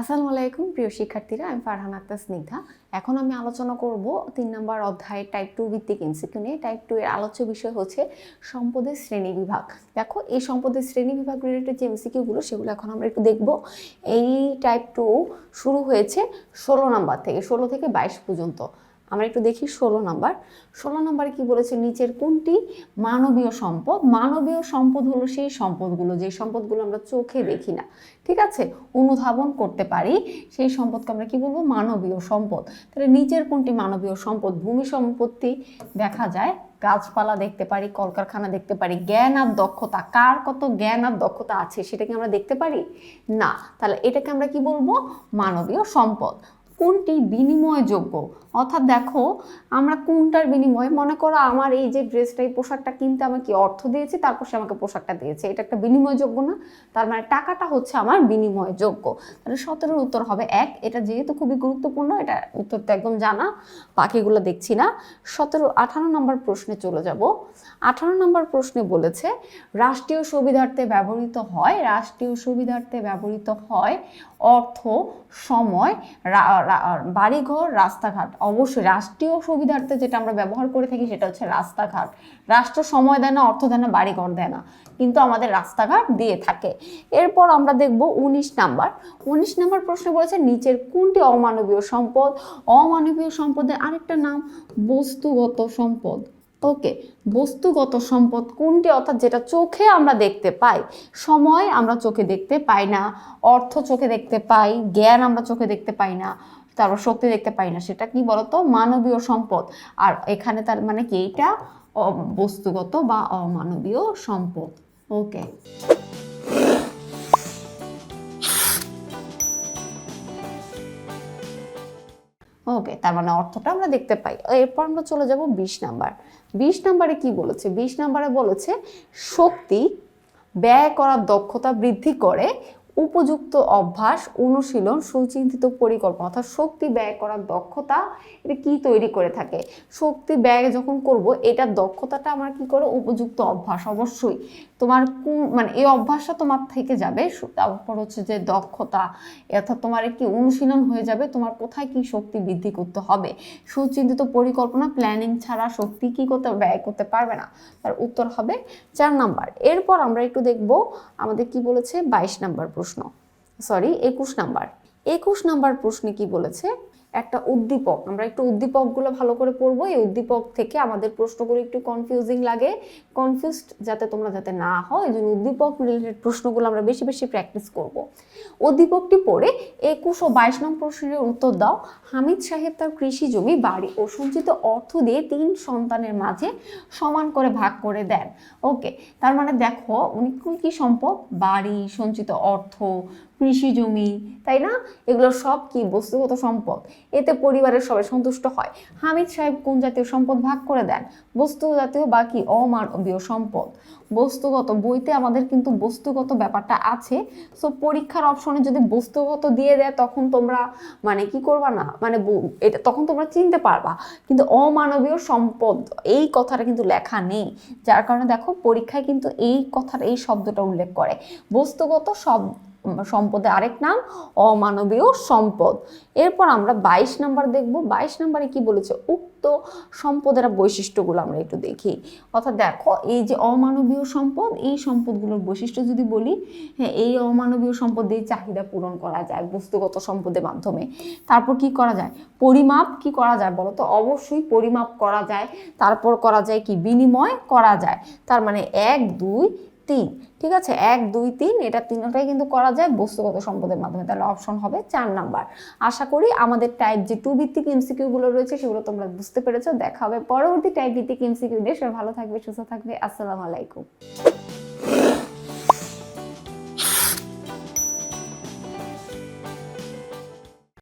আসসালামু আলাইকুম, প্রিয় শিক্ষার্থীরা। আমি ফারহান আক্তার স্নিগ্ধা। এখন আমি আলোচনা করব তিন নম্বর অধ্যায় টাইপ টু ভিত্তিক এমসিকিউ নিয়ে। টাইপ টু এর আলোচ্য বিষয় হচ্ছে সম্পদের শ্রেণি বিভাগ। দেখো, এই সম্পদের শ্রেণি বিভাগ রিলেটেড যে এমসিকিউগুলো সেগুলো এখন আমরা একটু দেখব। এই টাইপ টু শুরু হয়েছে ষোলো নাম্বার থেকে, ষোলো থেকে বাইশ পর্যন্ত। আমরা একটু দেখি ষোলো নাম্বার। ষোলো নাম্বারে কি বলেছে? নিচের কোনটি? মানবীয় সম্পদ। মানবীয় সম্পদ হলো সেই সম্পদগুলো, যে সম্পদগুলো আমরা চোখে দেখি না। ঠিক আছে? অনুধাবন করতে পারি, সেই সম্পদকে আমরা কি বলব? মানবীয় সম্পদ। তাহলে নিচের কোনটি মানবীয় সম্পদ? ভূমি সম্পত্তি দেখা যায়, গাছপালা দেখতে পারি, কলকারখানা দেখতে পারি। জ্ঞান আর দক্ষতা, কার কত জ্ঞান আর দক্ষতা আছে সেটাকে আমরা দেখতে পারি? না। তাহলে এটাকে আমরা কি বলব? মানবীয় সম্পদ। কোনটি বিনিময়যোগ্য? অর্থাৎ দেখো, আমরা কোনটার বিনিময়ে, মনে করো আমার এই যে ড্রেসটা এই পোশাকটা কিনতে আমাকে অর্থ দিয়েছে, তারপর সে আমাকে পোশাকটা দিয়েছে। এটা একটা বিনিময়যোগ্য না? তার মানে টাকাটা হচ্ছে আমার বিনিময়যোগ্য। তাহলে সতেরোর উত্তর হবে এক। এটা যেহেতু খুবই গুরুত্বপূর্ণ, এটা উত্তর তো একদম জানা, বাকিগুলো দেখছি না। সতেরো, আঠারো নম্বর প্রশ্নে চলে যাব। আঠারো নম্বর প্রশ্নে বলেছে, রাষ্ট্রীয় সুবিধার্থে ব্যবহৃত হয়, রাষ্ট্রীয় সুবিধার্থে ব্যবহৃত হয় অর্থ, সময় বাড়িঘর, রাস্তাঘাট। অবশ্যই রাষ্ট্রীয় সুবিধার্থে যেটা আমরা ব্যবহার করে থাকি সেটা হচ্ছে রাস্তাঘাট। রাষ্ট্র সময় দেয় না, অর্থ দেয় না, বাড়িঘর দেয় না। কিন্তু আমাদের রাস্তাঘাট দিয়ে থাকে। এরপর আমরা দেখব উনিশ নাম্বার। উনিশ নাম্বার প্রশ্ন বলেছে, নিচের কোনটি অমানবীয় সম্পদ? অমানবীয় সম্পদের আরেকটা নাম, বস্তুগত সম্পদ। ওকে, বস্তুগত সম্পদ কোনটি? অর্থাৎ যেটা চোখে আমরা দেখতে পাই। সময় আমরা চোখে দেখতে পাই না, অর্থ চোখে দেখতে পাই, জ্ঞান আমরা চোখে দেখতে পাই না। তারপর শক্তি দেখতে পাই না। সেটা কি বলতো? মানবীয় সম্পদ। আর এখানে তার মানে কি? এইটা বস্তুগত বা অমানবীয় সম্পদ। ওকে ওকে তার মানে অর্থটা আমরা দেখতে পাই। এরপর আমরা চলে যাব বিশ নাম্বার। বিশ নাম্বারে কি বলেছে? বিশ নাম্বারে বলেছে, শক্তি ব্যয় করার দক্ষতা বৃদ্ধি করে উপযুক্ত অভ্যাস, অনুশীলন, সুচিন্তিত পরিকল্পনা অর্থাৎ শক্তি ব্যয় করার দক্ষতা, এটা কি তৈরি করে থাকে? শক্তি ব্যয় যখন করব এটা দক্ষতাটা আমার কি করে? উপযুক্ত অভ্যাস, অবশ্যই। তোমার মানে এই অভ্যাসটা তোমার থেকে যাবে। তারপর হচ্ছে যে দক্ষতা, অর্থাৎ তোমার কি অনুশীলন হয়ে যাবে, তোমার কোথায় কি শক্তি বৃদ্ধি করতে হবে? সুচিন্তিত পরিকল্পনা প্ল্যানিং ছাড়া শক্তি কি করতে, ব্যয় করতে পারবে না? তার উত্তর হবে চার নাম্বার। এরপর আমরা একটু দেখব আমাদের কি বলেছে? বাইশ নাম্বার প্রশ্ন। সরি একুশ নাম্বার। একুশ নাম্বার প্রশ্নে কি বলেছে? একটা উদ্দীপক। আমরা একটু উদ্দীপকগুলো ভালো করে পড়ব। এই উদ্দীপক থেকে আমাদের প্রশ্নগুলো একটু কনফিউজিং লাগে। কনফিউজড যাতে তোমরা যাতে না হও, এই জন্য উদ্দীপক রিলেটেড প্রশ্নগুলো আমরা বেশি বেশি প্র্যাকটিস করব। উদ্দীপকটি পড়ে একুশ ও বাইশ নং প্রশ্নের উত্তর দাও। হামিদ সাহেব তার কৃষি জমি, বাড়ি ও সঞ্চিত অর্থ দিয়ে তিন সন্তানের মাঝে সমান করে ভাগ করে দেন। ওকে তার মানে দেখো, উনি কি সম্পদ? বাড়ি, সঞ্চিত অর্থ কৃষি জমি, তাই না? এগুলো সব কি? বস্তুগত সম্পদ। এতে পরিবারের সবাই সন্তুষ্ট হয়। হামিদ সাহেব কোন জাতীয় সম্পদ ভাগ করে দেন? বস্তু জাতীয় বা কি অমানবীয় সম্পদ? বস্তুগত বইতে আমাদের কিন্তু বস্তুগত ব্যাপারটা আছে। সো পরীক্ষার অপশনে যদি বস্তুগত দিয়ে দেয়, তখন তোমরা মানে কি করবা না? মানে এটা তখন তোমরা চিনতে পারবা। কিন্তু অমানবীয় সম্পদ, এই কথাটা কিন্তু লেখা নেই। যার কারণে দেখো, পরীক্ষায় কিন্তু এই কথার এই শব্দটা উল্লেখ করে। বস্তুগত সব সম্পদের আরেক নাম, অমানবীয় সম্পদ। এরপর আমরা বাইশ নাম্বার দেখব। বাইশ নাম্বারে কি বলেছে? উক্ত সম্পদের বৈশিষ্ট্যগুলো আমরা একটু দেখি। অর্থাৎ দেখো, এই যে অমানবীয় সম্পদ, এই সম্পদগুলোর বৈশিষ্ট্য যদি বলি হ্যাঁ এই অমানবীয় সম্পদ দিয়ে চাহিদা পূরণ করা যায় বস্তুগত সম্পদের মাধ্যমে। তারপর কি করা যায়? পরিমাপ কি করা যায় বলো তো অবশ্যই পরিমাপ করা যায়। তারপর করা যায় কি? বিনিময় করা যায়। তার মানে এক, দুই তিন, ঠিক আছে? এক, দুই, তিন, এটা তিনটাই কিন্তু করা যায় বস্তুগত সম্পদের মাধ্যমে। তাহলে অপশন হবে চার নাম্বার। আশা করি আমাদের টাইপ যে টু ভিত্তিক এমসিকিউ গুলো রয়েছে, সেগুলো তোমরা বুঝতে পেরেছ। দেখা হবে পরবর্তী টাইপ ভিত্তিক এমসিকিউ নিয়ে। ভালো থাকবে, সুস্থ থাকবে। আসসালামু আলাইকুম।